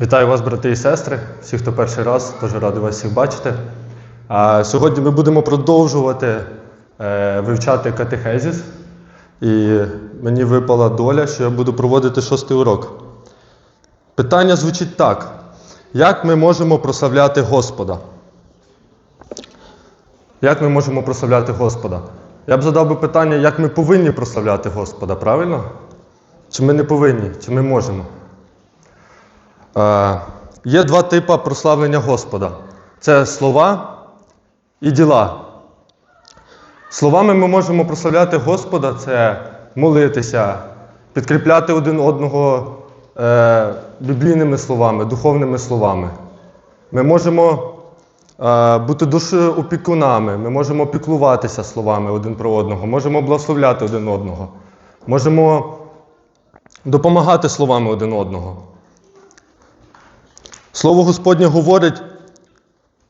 Вітаю вас, брати і сестри, всі, хто перший раз, дуже радий вас всіх бачити. Сьогодні ми будемо продовжувати е, вивчати катехезіс. І мені випала доля, що я буду проводити шостий урок. Питання звучить так: як ми можемо прославляти Господа? Як ми можемо прославляти Господа? Я б задав би питання, як ми повинні прославляти Господа, правильно? Чи ми не повинні, чи ми можемо? Е, є два типи прославлення Господа: це слова і діла. Словами ми можемо прославляти Господа, це молитися, підкріпляти один одного е, біблійними словами, духовними словами. Ми можемо е, бути душеопікунами, ми можемо піклуватися словами один про одного, можемо благословляти один одного, можемо допомагати словами один одного. Слово Господнє говорить,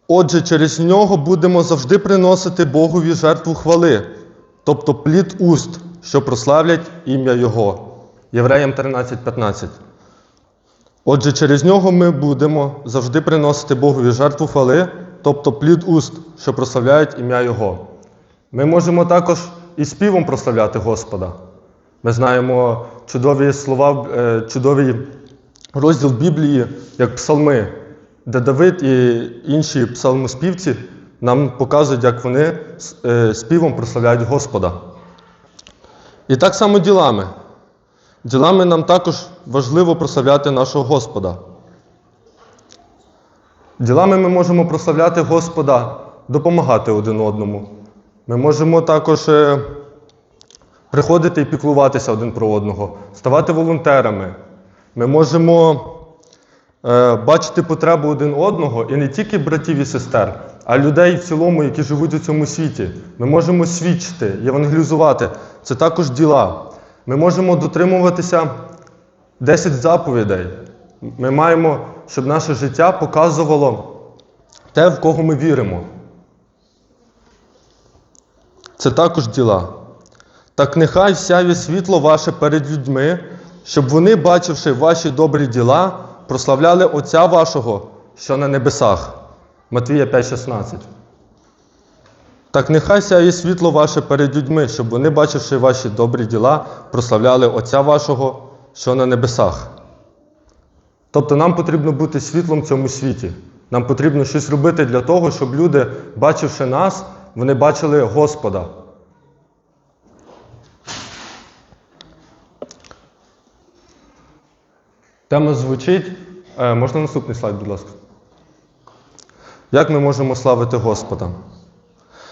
отже, через нього будемо завжди приносити Богові жертву хвали, тобто плід уст, що прославлять ім'я Його. Євреям 13:15. Отже, через нього ми будемо завжди приносити Богові жертву хвали, тобто плід уст, що прославляють ім'я Його. Ми можемо також і співом прославляти Господа. Ми знаємо чудові слова, е, чудовий розділ Біблії, як псалми, де Давид і інші псалмоспівці нам показують, як вони е, співом прославляють Господа. І так само ділами. Ділами нам також важливо прославляти нашого Господа. Ділами ми можемо прославляти Господа, допомагати один одному. Ми можемо також е, приходити і піклуватися один про одного, ставати волонтерами. Ми можемо е, бачити потребу один одного і не тільки братів і сестер, а людей в цілому, які живуть у цьому світі. Ми можемо свідчити, євангелізувати. Це також діла. Ми можемо дотримуватися 10 заповідей. Ми маємо, щоб наше життя показувало те, в кого ми віримо. Це також діла. Так нехай сяє світло ваше перед людьми, щоб вони, бачивши ваші добрі діла, прославляли Отця вашого, що на небесах. Матвія 5,16. Так нехай сяє світло ваше перед людьми, щоб вони, бачивши ваші добрі діла, прославляли Отця вашого, що на небесах. Тобто нам потрібно бути світлом в цьому світі. Нам потрібно щось робити для того, щоб люди, бачивши нас, вони бачили Господа. Тема звучить. Е, можна наступний слайд, будь ласка. Як ми можемо славити Господа?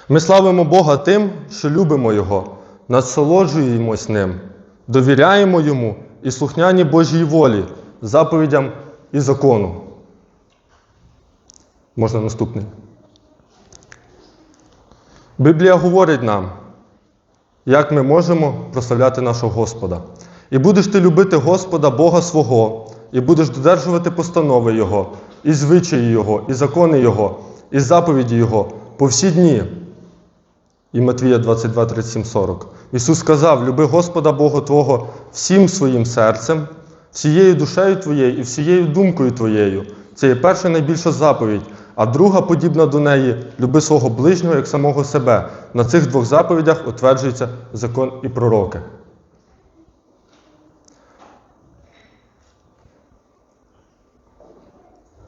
Ми славимо Бога тим, що любимо Його, насолоджуємось ним, довіряємо Йому і слухняні Божій волі, заповідям і закону. Можна наступний. Біблія говорить нам, як ми можемо прославляти нашого Господа. І будеш ти любити Господа Бога свого, і будеш додержувати постанови Його, і звичаї Його, і закони Його, і заповіді Його по всі дні. І Матвія 22, 37, 40. Ісус сказав: Люби Господа Бога Твого всім своїм серцем, всією душею твоєю і всією думкою твоєю. Це є перша найбільша заповідь, а друга, подібна до неї, люби свого ближнього як самого себе. На цих двох заповідях утверджується закон і пророки.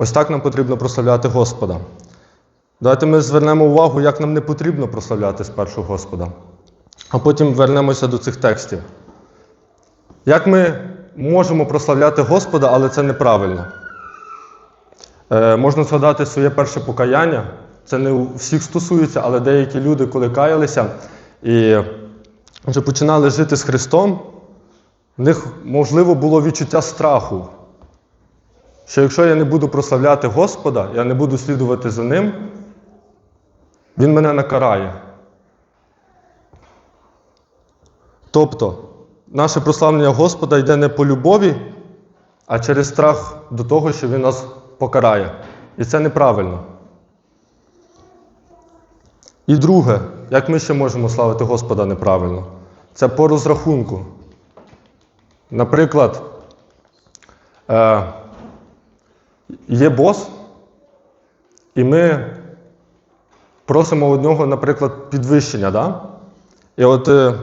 Ось так нам потрібно прославляти Господа. Давайте ми звернемо увагу, як нам не потрібно прославляти спершу Господа, а потім вернемося до цих текстів. Як ми можемо прославляти Господа, але це неправильно? Е, можна згадати своє перше покаяння. Це не всіх стосується, але деякі люди, коли каялися і вже починали жити з Христом, в них, можливо, було відчуття страху. Що якщо я не буду прославляти Господа, я не буду слідувати за Ним, Він мене накарає. Тобто, наше прославлення Господа йде не по любові, а через страх до того, що Він нас покарає. І це неправильно. І друге, як ми ще можемо славити Господа неправильно? Це по розрахунку. Наприклад, е, є бос, і ми просимо у нього, наприклад, підвищення. Да? І от е,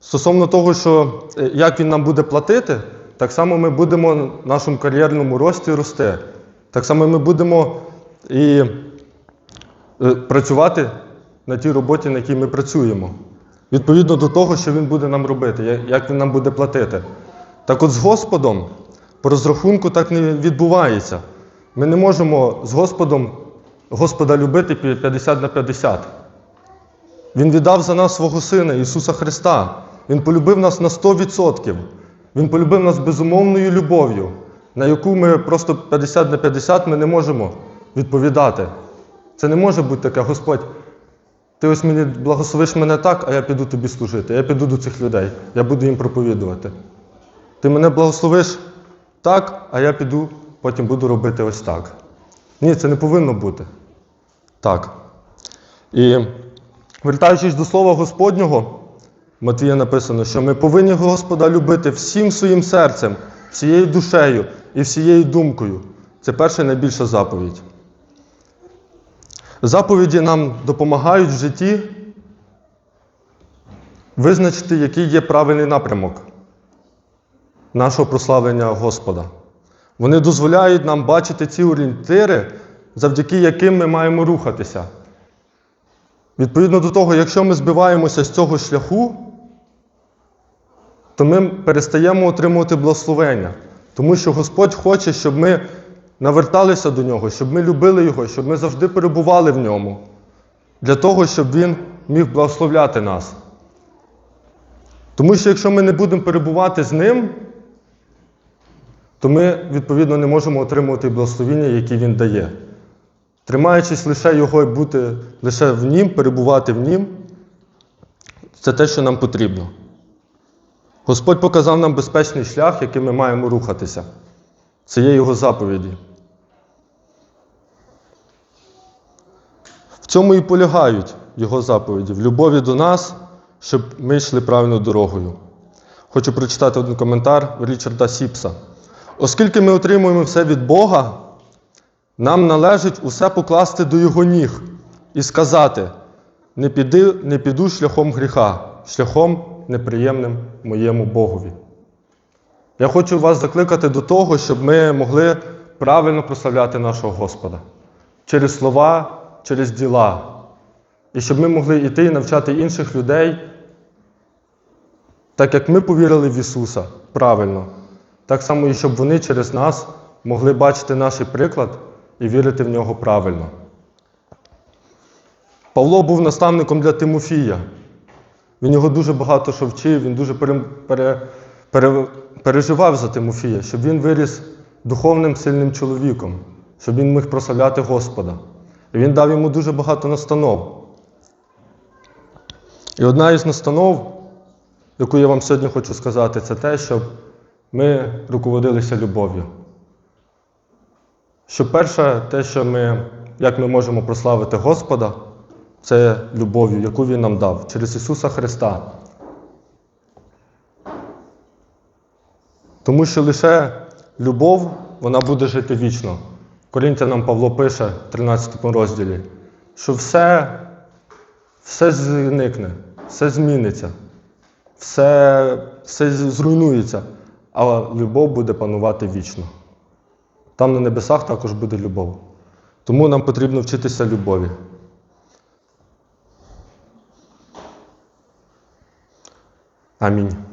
стосовно того, що е, як він нам буде платити, так само ми будемо в нашому кар'єрному рості рости. Так само ми будемо і е, працювати на тій роботі, на якій ми працюємо. Відповідно до того, що він буде нам робити, як він нам буде платити. Так от з Господом по розрахунку так не відбувається. Ми не можемо з Господом Господа любити 50 на 50. Він віддав за нас свого Сина Ісуса Христа. Він полюбив нас на 100%. Він полюбив нас безумовною любов'ю, на яку ми просто 50 на 50 ми не можемо відповідати. Це не може бути таке, Господь. Ти ось мені благословиш мене так, а я піду тобі служити. Я піду до цих людей, я буду їм проповідувати. Ти мене благословиш так, а я піду, потім буду робити ось так. Ні, це не повинно бути. Так. І вертаючись до слова Господнього, Матвія написано, що ми повинні Господа любити всім своїм серцем, всією душею і всією думкою. Це перша і найбільша заповідь. Заповіді нам допомагають в житті визначити, який є правильний напрямок нашого прославлення Господа. Вони дозволяють нам бачити ці орієнтири, завдяки яким ми маємо рухатися. Відповідно до того, якщо ми збиваємося з цього шляху, то ми перестаємо отримувати благословення. Тому що Господь хоче, щоб ми наверталися до Нього, щоб ми любили Його, щоб ми завжди перебували в ньому, для того, щоб Він міг благословляти нас. Тому що якщо ми не будемо перебувати з Ним, то ми, відповідно, не можемо отримувати благословіння, які Він дає. Тримаючись лише Його і бути лише в Нім, перебувати в Нім, це те, що нам потрібно. Господь показав нам безпечний шлях, яким ми маємо рухатися. Це є Його заповіді. В цьому і полягають Його заповіді, в любові до нас, щоб ми йшли правильною дорогою. Хочу прочитати один коментар Річарда Сіпса. Оскільки ми отримуємо все від Бога, нам належить усе покласти до Його ніг і сказати: не, піди, не піду шляхом гріха, шляхом неприємним моєму Богові. Я хочу вас закликати до того, щоб ми могли правильно прославляти нашого Господа через слова, через діла. І щоб ми могли йти і навчати інших людей, так як ми повірили в Ісуса правильно, так само і щоб вони через нас могли бачити наш приклад і вірити в нього правильно. Павло був наставником для Тимофія. Він його дуже багато що вчив, він дуже пере, пере, пере, переживав за Тимофія, щоб він виріс духовним сильним чоловіком, щоб він міг прославляти Господа. І він дав йому дуже багато настанов. І одна із настанов, яку я вам сьогодні хочу сказати, це те, щоб ми руководилися любов'ю. Що перше, те, що ми, як ми можемо прославити Господа, це любов'ю, яку Він нам дав через Ісуса Христа. Тому що лише любов, вона буде жити вічно. Корінтянам Павло пише в 13 розділі, що все, все зникне, все зміниться, все, все зруйнується, а любов буде панувати вічно. Там на небесах також буде любов. Тому нам потрібно вчитися любові. Амінь.